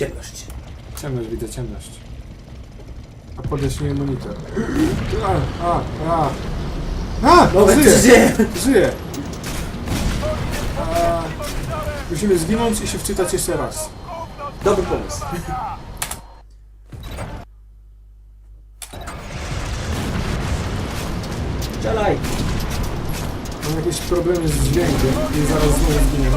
Ciemność. Ciemność, widzę ciemność. A podjaśniłem monitor. A, a, a. A! No, żyje! dzieje? Żyje! A, musimy zginąć i się wczytać jeszcze raz. Dobry pomysł. Strzelaj! Mam jakieś problemy z dźwiękiem i zaraz znowu zginiemy.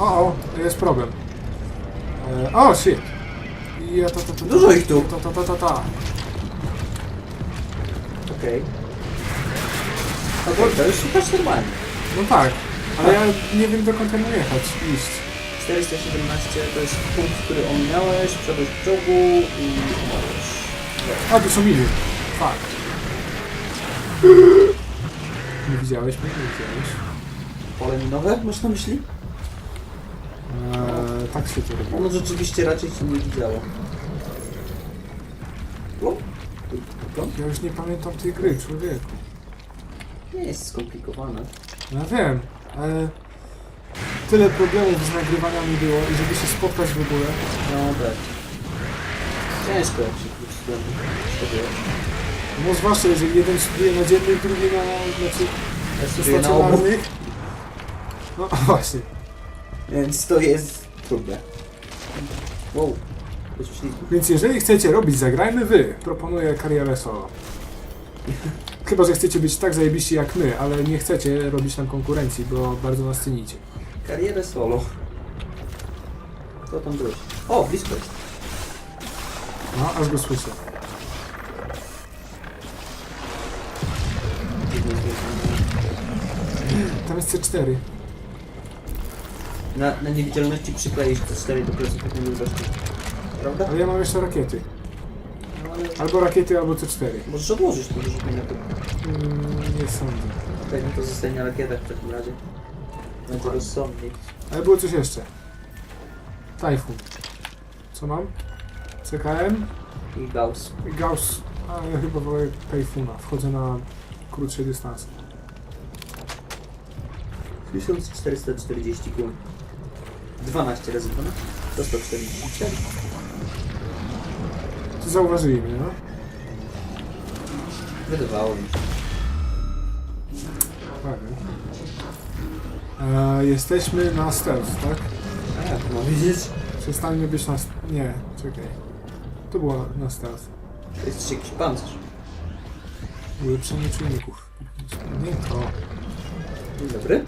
O, o, jest problem. E, O, shit. Ja ta ta ta ta. Dużo ich tu. Ta ta ta ta ta. Okej. Okay. to już szukasz normalnie. No tak, ale ja nie wiem dokąd mam jechać, iść. 417 to jest punkt, który ominąłeś, wszedłeś w czołgu i umarłeś. A, tu są miny. Fuck. Nie widziałeś mnie? Nie widziałeś. Pole minowe, masz na myśli? Eee, tak się to robi. Ono rzeczywiście raczej się nie widziało. Plum? Ja już nie pamiętam tej gry, człowieku. Nie jest skomplikowane. Ja wiem, ale tyle problemów z nagrywaniami było i żeby się spotkać w ogóle. No tak. Ciężko jak się sobie. No zwłaszcza jeżeli jeden studiuje na dziennych, drugi na, znaczy, Ja studiuję na obu, stacjonarnych. No właśnie. Więc to jest trudne. Wow. Coś ślizgu. Więc jeżeli chcecie robić Zagrajmy Wy, proponuję karierę solo. Chyba, że chcecie być tak zajebiści jak my, ale nie chcecie robić nam konkurencji, bo bardzo nas cenicie. Karierę solo. Co tam byłeś? O, blisko jest. No, aż go słyszę. Tam jest C4. Na, na niewidzialności przykleisz te 4 do pleców, jak nie gości. Prawda? Ale ja mam jeszcze rakiety. No ale Albo rakiety, albo C4. możesz odłożyć to, żeby na to. Mm, nie sądzę. Tak, no to zostanie na rakietach w takim razie. Będzie rozsądniej. Ale było coś jeszcze. Tajfun. Co mam? CKM I Gauss. i Gauss. A ja chyba wolę Tajfuna. Wchodzę na krótsze dystanse. 1440 km. 12 razy 12 to 144. To zauważyli mnie, no? Wydawało mi się. Fajnie. E, jesteśmy na stealth, tak? A, no widzisz? Przestańmy być na... st- Nie, czekaj. To było na stealth. To jest jakiś pancerz. Ulepszenie czujników. Nie to. Dzień dobry.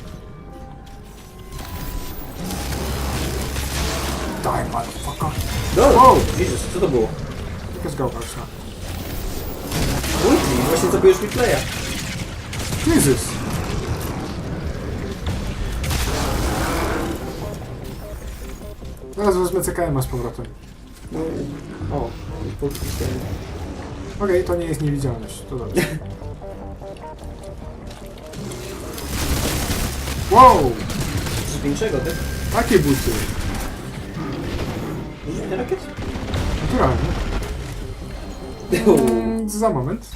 Daj, motherfucker. No, Wow. Jezus, co to było? Jakaś gałka szła. Ulti, właśnie zabijesz mi playa. Jezus! Zaraz wezmę CKM z powrotem. No, o, podpisałem. Okej, to nie jest niewidzialność. To dobrze. Wow! Coś większego, tak? Takie buty. Rzuć rakiet? Naturalnie. Mm, za moment.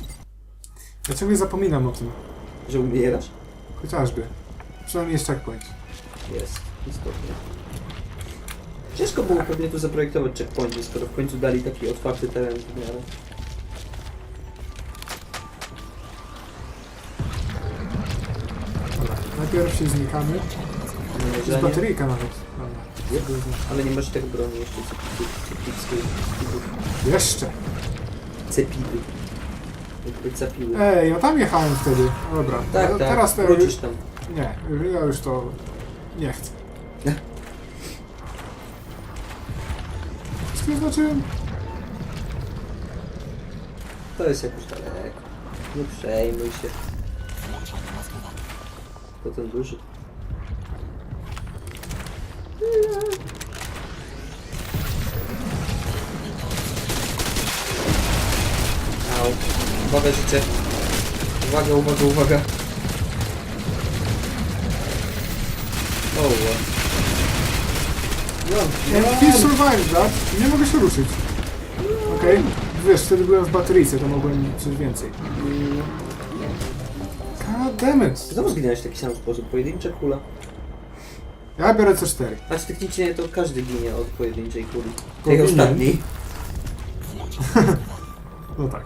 Ja ciągle zapominam o tym. Że umierasz? Chociażby. Przynajmniej jest checkpoint. Jest, istotnie. Ciężko było pewnie tu zaprojektować checkpointy, skoro w końcu dali taki otwarty teren w miarę. Dobra, najpierw się znikamy. Nadzieję. bateryjka nawet. Dobra. Ale nie masz tego broni jeszcze, cepidów. Jeszcze. Cepidy. Jakby cepiły. Ej, ja tam jechałem wtedy. Dobra. Tak, tak, Teraz to wrócisz tam. Nie, ja już to nie chcę. Wszystkie znaczyłem? To jest jakoś daleko. Nie przejmuj się. To ten duży. Uwaga, życie. Uwaga, uwaga, uwaga. O, wow. No, he survived that. Nie mogę się ruszyć. Okej. Wiesz, wtedy byłem w bateryjce, to mogłem coś więcej. God damn it. Znowu zginąłeś w taki sam sposób. Pojedyncza kula. Ja biorę C4. Choć technicznie to każdy ginie od pojedynczej kuli. Powinien. Tej ostatniej. No tak.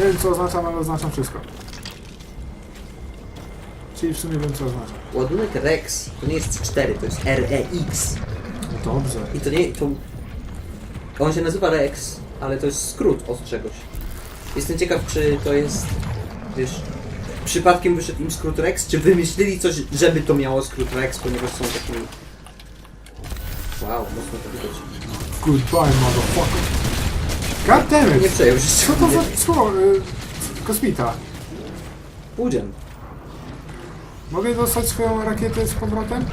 Nie wiem co oznaczam, ale oznaczam wszystko. Czyli w sumie wiem co oznacza. Ładunek Rex to nie jest 4, to jest REX. No dobrze. I to nie. To... On się nazywa Rex, ale to jest skrót od czegoś. Jestem ciekaw, czy to jest. Wiesz. Przypadkiem wyszedł im skrót Rex, czy wymyślili coś, żeby to miało skrót Rex, ponieważ są takimi. Wow, mocno to widać. Goodbye, motherfucker. God damn Nie przejął się. Co to za... co? Y, kosmita. Pójdziemy. Mogę dostać swoją rakietę z powrotem?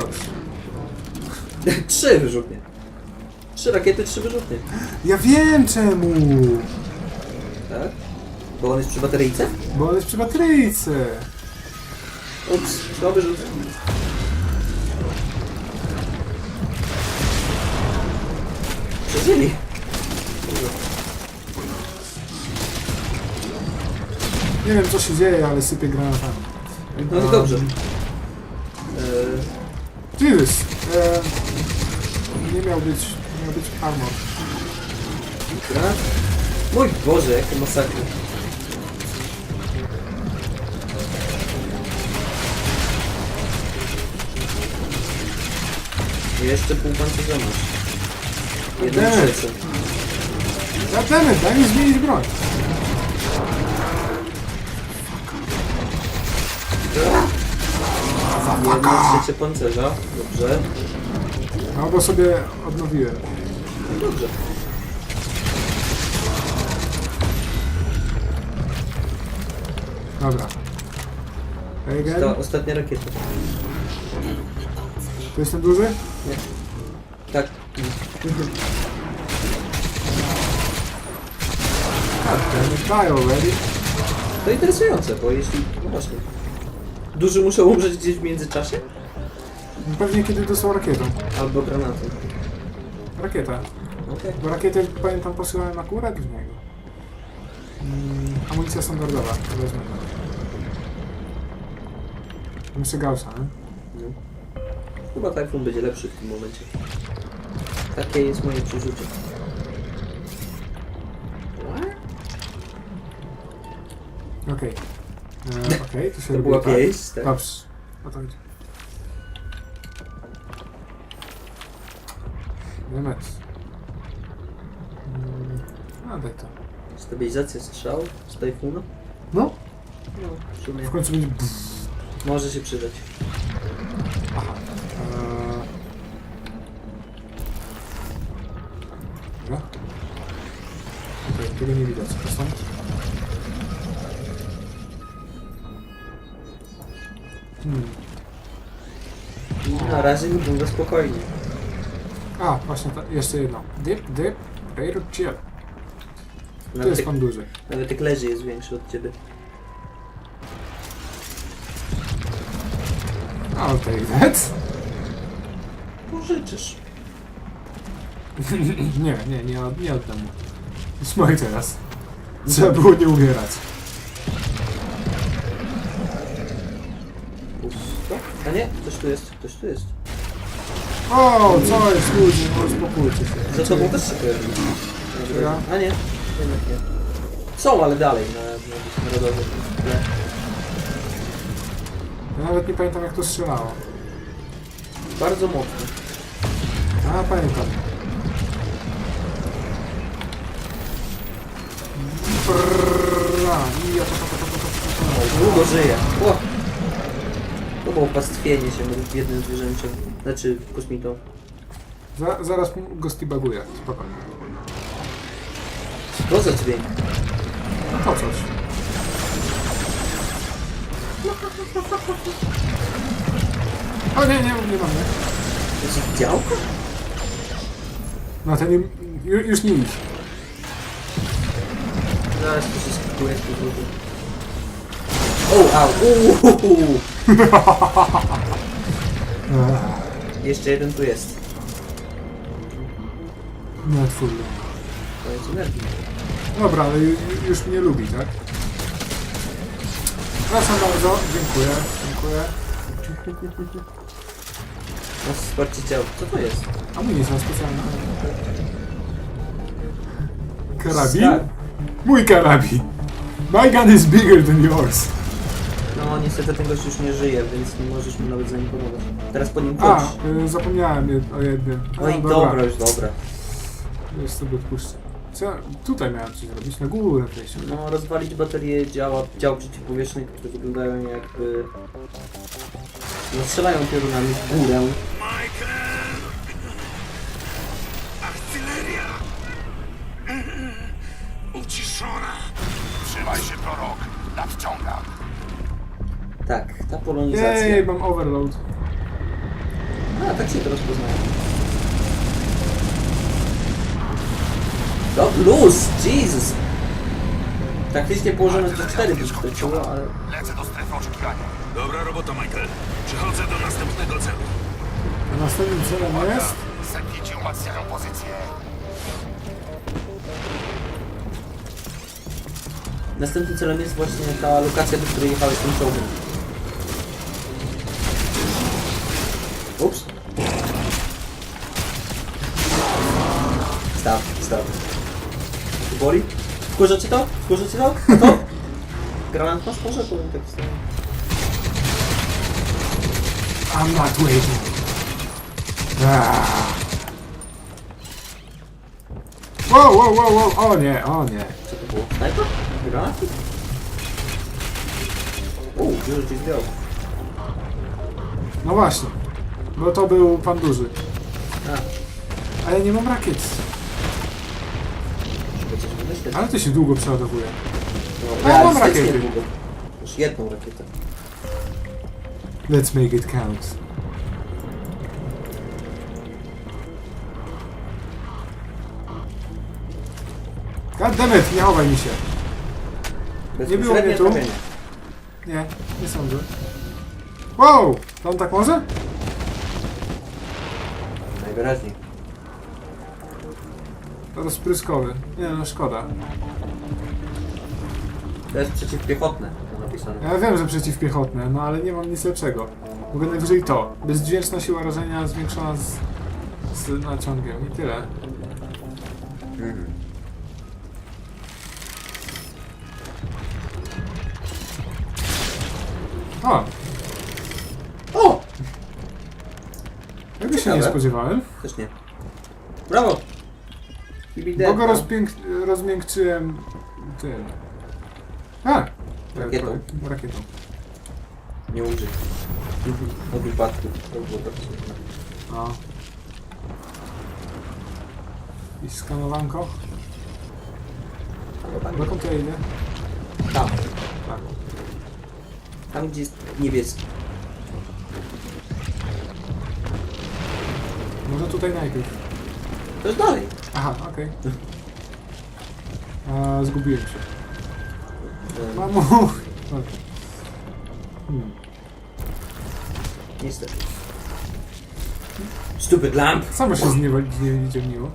Dobrze. Trzy wyrzutnie. Trzy rakiety, trzy wyrzutnie. Ja wiem czemu! Tak? Bo on jest przy bateryjce? Bo on jest przy bateryjce. Ups, dobry rzut. Nie wiem co się dzieje, ale sypię granatami. No i Um, dobrze. Eee, Jesus! E, nie miał być, nie miał być armor. granat? Mój Boże, jakie masakry. Jeszcze pół pancerza masz. Damn it. trzecią. Goddammit, daj mi zmienić broń. Jedną trzecie pancerza. Dobrze. No bo sobie odnowiłem. No dobrze. Dobra. Ta ostatnia rakieta. To jestem duży? Nie. Tak. Goddammit, die already. To interesujące, bo jeśli... No właśnie. Duży muszą umrzeć gdzieś w międzyczasie? Pewnie kiedy dostał rakietą. Albo granatem. Rakieta. Okej. Bo rakietę pamiętam posyłałem akurat w niego. Mm, amunicja standardowa, to wezmę. Jeszcze Gaussa, nie? No. Chyba Typhoon będzie lepszy w tym momencie. Takie jest moje przeczucie. Okej. E, Okej, to się To robi była tak. pieśń, tak? Dobrze. O to chodzi. Demet. Mm, A, daj to. Stabilizacja strzał z Typhoona? No, No, w sumie w końcu będzie... może się przydać. Na razie wygląda spokojnie. A, właśnie, ta, jeszcze jedno. Dip, dip, rate chill. Tu Nawet jest jak, pan duży. nawet jak leży jest większy od ciebie. I'll take that. Pożyczysz. nie, nie, nie, od- nie oddam mu. Smoj teraz. Trzeba było nie umierać. Nie, ktoś tu jest, ktoś tu jest. O, co jest ludzie, no uspokójcie się. Za tobą też się pojawił. Ja? A nie, jednak nie. Są, ale dalej na, na narodowym. tle. Ja nawet nie pamiętam jak to strzelało. Bardzo mocno. A, pamiętam. Brrrra, i ja to, to, to, to, to, to, długo żyje. O! To było pastwienie się w jednym zwierzęciem. Znaczy kosmitą. Za, zaraz go steabaguję, spokojnie. To za dźwięk. No to coś. O nie, nie, nie mam, nie. To jest działko? No to nie, ju- już nie idź. Zaraz to się skakuje z powrotu. O, au, uuu. Jeszcze jeden tu jest. Nie, twój. To jest energii. Dobra, ale ju- ju- już mnie lubi, tak? Proszę bardzo, dziękuję, dziękuję. No wsparcie. Co to jest? Amunicja specjalna. Karabin? Mój karabin. My gun is bigger than yours. No niestety ten gość już nie żyje, więc nie możesz mu nawet zaimponować. Teraz po nim A, chodź. y, zapomniałem jed- o jednym. A, No i dobra, już dobra. Już sobie odpuszczę. Co? ja- Tutaj miałem coś zrobić, na górę wejść. No rozwalić baterie działa, dział przeciwpowietrznych, które wyglądają jakby... No strzelają piorunami w górę. Artyleria! Uciszona! Trzymaj się, prorok! Nadciągam! Tak, ta polonizacja. Jej, mam overload. A, tak się to rozpoznaje. No, luz! Jesus! Taktycznie położone to 4 by skoczyło, ale... Lecę do strefy oczekiwania. Dobra robota, Michael. Przechodzę do następnego celu. A następnym celem jest... Umacniają pozycję. Następnym celem jest właśnie ta lokacja, do której jechałeś tym czołgiem. Ups. Stop, stop. Boli? Wkurza cię to? Wkurza cię to? A to? Granat masz może? Powiem tak wstać. I'm not waiting. Ah. Wow, wow, wow, wow, o nie, o nie. Co to było? Snajper? Granat? Uuu, dużo ci zdjął. No właśnie. Bo to był pan duży. A, A ja nie mam rakiet. Ale to się długo przeładowuje. No, ja mam rakiety. długo. Już jedną rakietę. Let's make it count. God damn it, nie chowaj mi się. Nie było mnie tu. Nie, nie sądzę. Wow! To on tak może? Najwyraźniej. Rozpryskowy. Nie no, szkoda. To jest przeciwpiechotne, to napisane. Ja wiem, że przeciwpiechotne, no ale nie mam nic lepszego. Mogę najwyżej to. Bezdźwięczna siła rażenia zwiększona z, z naciągiem i tyle. Mhm. Się Ciekawe. nie spodziewałem. Też nie. Brawo! Bo go rozpięk, rozmiękczyłem tym. A! Rakietą. Rakietą. Nie użyj. Od wypadku. To było tak smutne. I skanowanko. Tak. Dokąd ja idę? Tam. Tak. Tam gdzie jest niebieski. Może tutaj najpierw. To jest dalej. Aha, okej. A, Zgubiłem się. Mamo! Okej. Hmm. Niestety. Stupid lamp! Samo się zniedzielniło.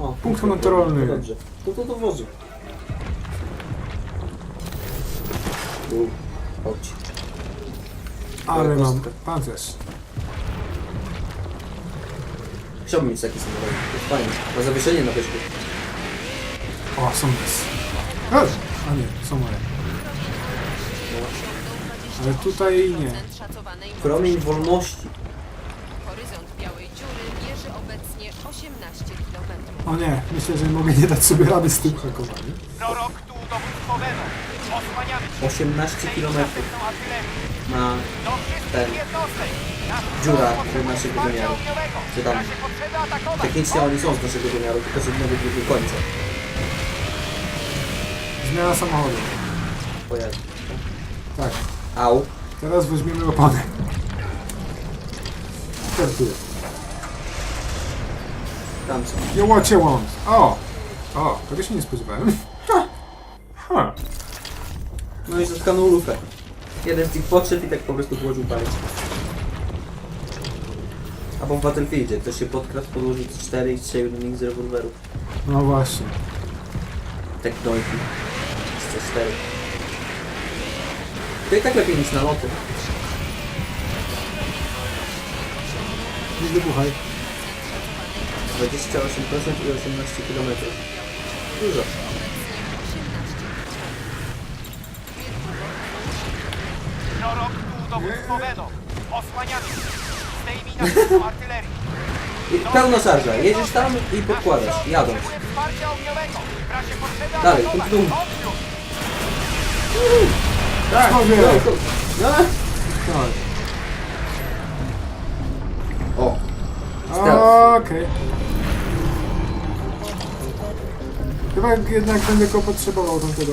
O, Punkt to- kontrolny. To dobrze. To to do wozu. U, Chodź. Ale mam pancerz. Chciałbym mieć taki samochód. To jest fajne. Na zawieszenie na wierzchu. O, są. E! A nie, są moje. Ale tutaj nie. Szacowanej Promień wolności. Horyzont Białej Dziury mierzy obecnie 18 km. O nie, myślę, że mogę nie dać sobie rady z tym hakowaniem. Prorok. Osłaniamy się. 18 km Następną artylerię. ma Do wszystkich Ten. jednostek. Nasz Dziura potrzebuje naszego wsparcia wymiaru. ogniowego. Czy tam- razie potrzeby atakować. Technicznie oni są z naszego wymiaru, tylko z innego drugiego końca. Zmiana samochodu. Pojazd. Tak. Au. Teraz weźmiemy oponę. Startuję. Tam są. You what you want. O! O, tego się nie spodziewałem. Ha! Ha! No i zatkaną lufę. Jeden z tych podszedł i tak po prostu położył palec. Albo w Battlefieldzie ktoś się podkradł, podłożył C4 i strzelił do nich z rewolweru. No właśnie. Tak dojki. Z C4. To i tak lepiej niż naloty. Nie wybuchaj. 28% i 18 km. Dużo. Dowództwo Venom. Osłaniamy. Zdejmij na artylerii. I pełna szarża. Jedziesz tam i podkładasz. Jadąc. Dalej, kontynuuj. Tak, mówię. No, no. Tak. O. Okej. Chyba jednak będę go potrzebował tamtego.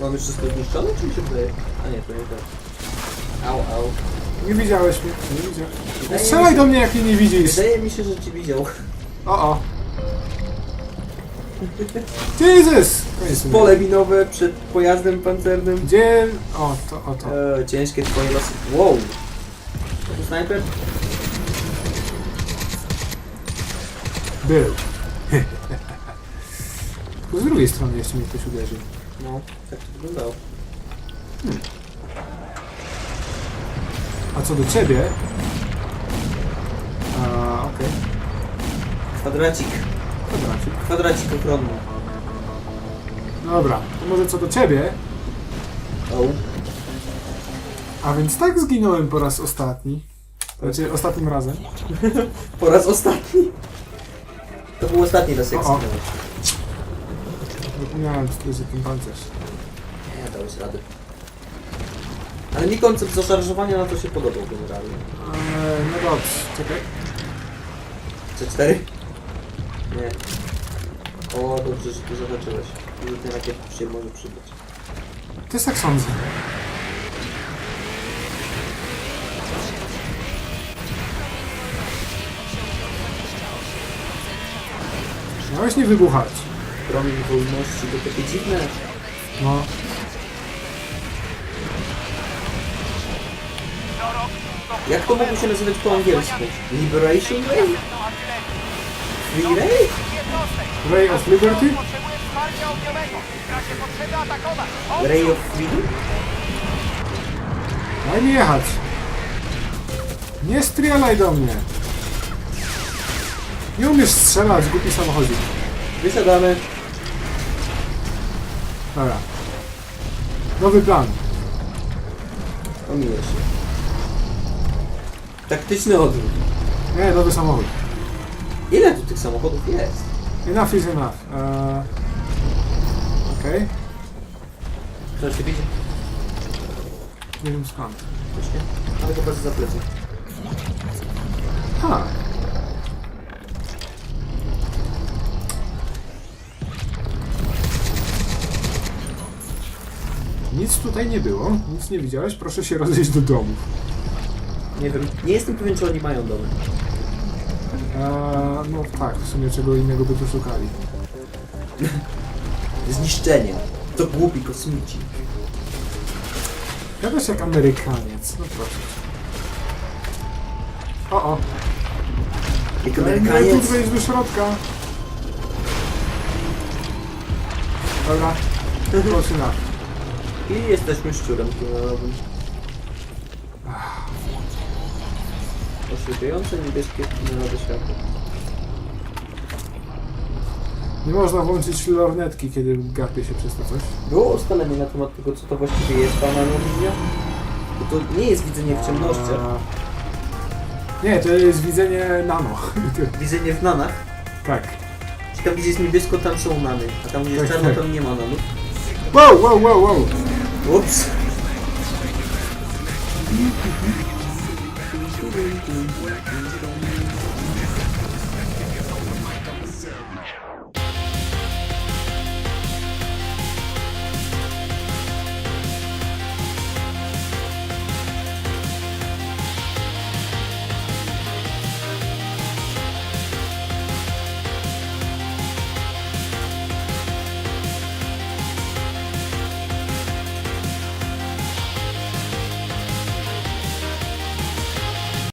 Mamy wszystko zniszczone, czy mi się wydaje? A nie, to nie tak. Au, au. Nie widziałeś mnie. Nie. Wydaje mi Strzelaj do mnie jak mnie nie widzisz. Wydaje mi się, że ci widział. O o. Jesus! Koniec Pole minowe przed pojazdem pancernym. Gdzie... O, to, o to. E, ciężkie twoje losy. Wow. To snajper? Był. Z drugiej strony jeszcze mnie ktoś uderzył. No, tak to wyglądało. A co do ciebie... A, okej. Kwadracik. Kwadracik. Kwadracik ochronny. Dobra, to może co do ciebie... O. A więc tak zginąłem po raz ostatni. Znaczy, ostatnim razem. Po raz ostatni. To był ostatni raz jak O, o. zginąłeś. Zapomniałem, że to jest ten pancerz. Nie, dałeś radę. Ale mi koncept zaszarżowania na to się podobał generalnie. Eee, no dobrze, czekaj. C4? Nie. O, dobrze, że tu zahaczyłeś. Że ten rakiet się może przydać. Też tak sądzę. Miałeś nie wybuchać. Promień wolności, to takie dziwne. No. Jak to mogło się nazywać po angielsku? Liberation artylerię. Free Ray? Of Liberty? Ray of Freedom? Daj mi jechać. Nie strzelaj do mnie. Nie umiesz strzelać, głupi samochodzik. Wysiadamy. Dobra. Nowy plan. Omiję się. Taktyczny odwrót. Nie, nowy samochód. Ile tu tych samochodów jest? Enough is enough. Eee... Okej. Kto się widzi? Nie wiem skąd. Właśnie. Ale chyba za plecy. Ha. Nic tutaj nie było, nic nie widziałeś, proszę się rozejść do domu. Nie wiem. Nie jestem pewien, czy oni mają domy. Eee, no tak, w sumie czego innego by tu szukali. Zniszczenie. To głupi kosmici. Gadasz jak Amerykaniec, no proszę. cię. O, o, Jak daj mi tu Amerykaniec. wejść do środka. Dobra, proszę na. I jesteśmy szczurem tunelowym. Oślepiające niebieskie tunelowe światło. Nie można włączyć lornetki, kiedy gapie się przez to coś. Było ustalenie na temat tego, co to właściwie jest ta analogia? Bo to nie jest widzenie w ciemnościach. Nie, to jest widzenie nano. Widzenie w nanach. tak. Czy tam gdzie jest niebiesko, tam są nany. A tam gdzie jest Tak, czarno, tak. tam nie ma nanów. Wow, wow, wow, wow. Ups. We're going to